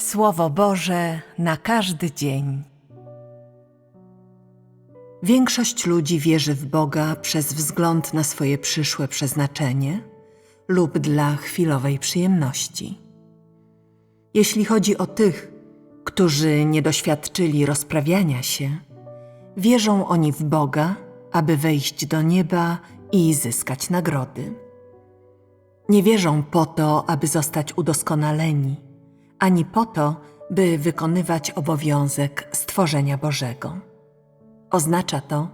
Słowo Boże na każdy dzień. Większość ludzi wierzy w Boga przez wzgląd na swoje przyszłe przeznaczenie lub dla chwilowej przyjemności. Jeśli chodzi o tych, którzy nie doświadczyli rozprawiania się, wierzą oni w Boga, aby wejść do nieba i zyskać nagrody. Nie wierzą po to, aby zostać udoskonaleni, ani po to, by wykonywać obowiązek stworzenia Bożego. Oznacza to,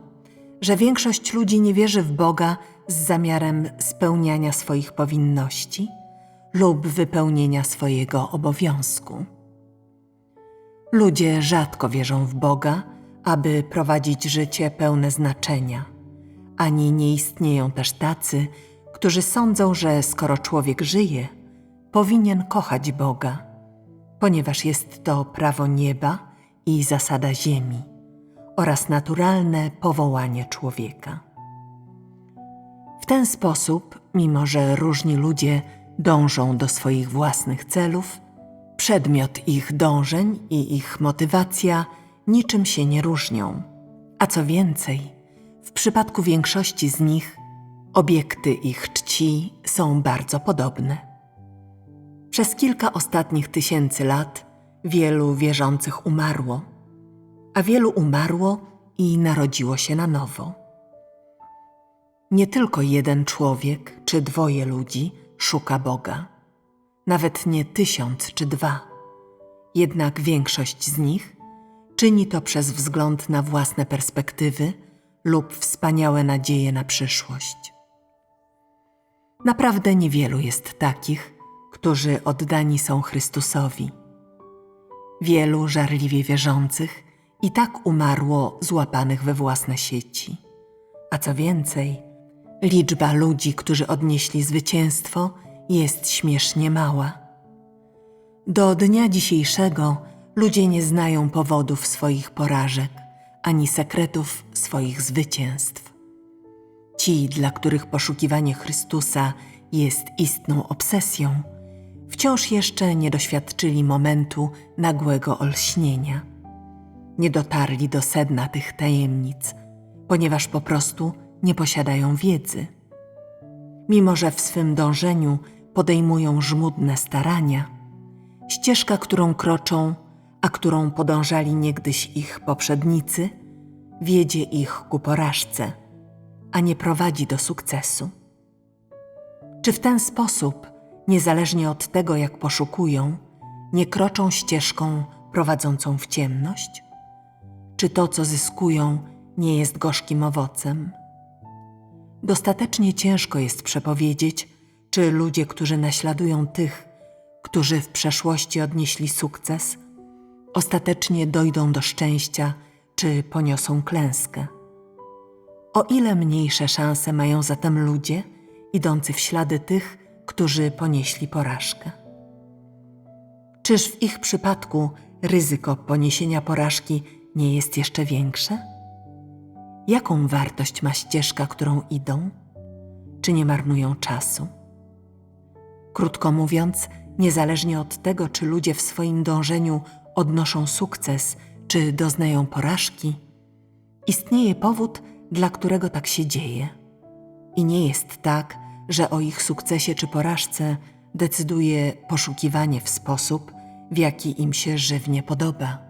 że większość ludzi nie wierzy w Boga z zamiarem spełniania swoich powinności lub wypełnienia swojego obowiązku. Ludzie rzadko wierzą w Boga, aby prowadzić życie pełne znaczenia, ani nie istnieją też tacy, którzy sądzą, że skoro człowiek żyje, powinien kochać Boga, ponieważ jest to prawo nieba i zasada ziemi oraz naturalne powołanie człowieka. W ten sposób, mimo że różni ludzie dążą do swoich własnych celów, przedmiot ich dążeń i ich motywacja niczym się nie różnią. A co więcej, w przypadku większości z nich obiekty ich czci są bardzo podobne. Przez kilka ostatnich tysięcy lat wielu wierzących umarło, a wielu umarło i narodziło się na nowo. Nie tylko jeden człowiek czy dwoje ludzi szuka Boga, nawet nie tysiąc czy dwa. Jednak większość z nich czyni to przez wzgląd na własne perspektywy lub wspaniałe nadzieje na przyszłość. Naprawdę niewielu jest takich, którzy oddani są Chrystusowi. Wielu żarliwie wierzących i tak umarło złapanych we własne sieci. A co więcej, liczba ludzi, którzy odnieśli zwycięstwo, jest śmiesznie mała. Do dnia dzisiejszego ludzie nie znają powodów swoich porażek ani sekretów swoich zwycięstw. Ci, dla których poszukiwanie Chrystusa jest istną obsesją, wciąż jeszcze nie doświadczyli momentu nagłego olśnienia. Nie dotarli do sedna tych tajemnic, ponieważ po prostu nie posiadają wiedzy. Mimo, że w swym dążeniu podejmują żmudne starania, ścieżka, którą kroczą, a którą podążali niegdyś ich poprzednicy, wiedzie ich ku porażce, a nie prowadzi do sukcesu. Czy w ten sposób, niezależnie od tego, jak poszukują, nie kroczą ścieżką prowadzącą w ciemność? Czy to, co zyskują, nie jest gorzkim owocem? Dostatecznie ciężko jest przepowiedzieć, czy ludzie, którzy naśladują tych, którzy w przeszłości odnieśli sukces, ostatecznie dojdą do szczęścia, czy poniosą klęskę. O ile mniejsze szanse mają zatem ludzie, idący w ślady tych, którzy ponieśli porażkę. Czyż w ich przypadku ryzyko poniesienia porażki nie jest jeszcze większe? Jaką wartość ma ścieżka, którą idą? Czy nie marnują czasu? Krótko mówiąc, niezależnie od tego, czy ludzie w swoim dążeniu odnoszą sukces, czy doznają porażki, istnieje powód, dla którego tak się dzieje. I nie jest tak, że o ich sukcesie czy porażce decyduje poszukiwanie w sposób, w jaki im się żywnie podoba.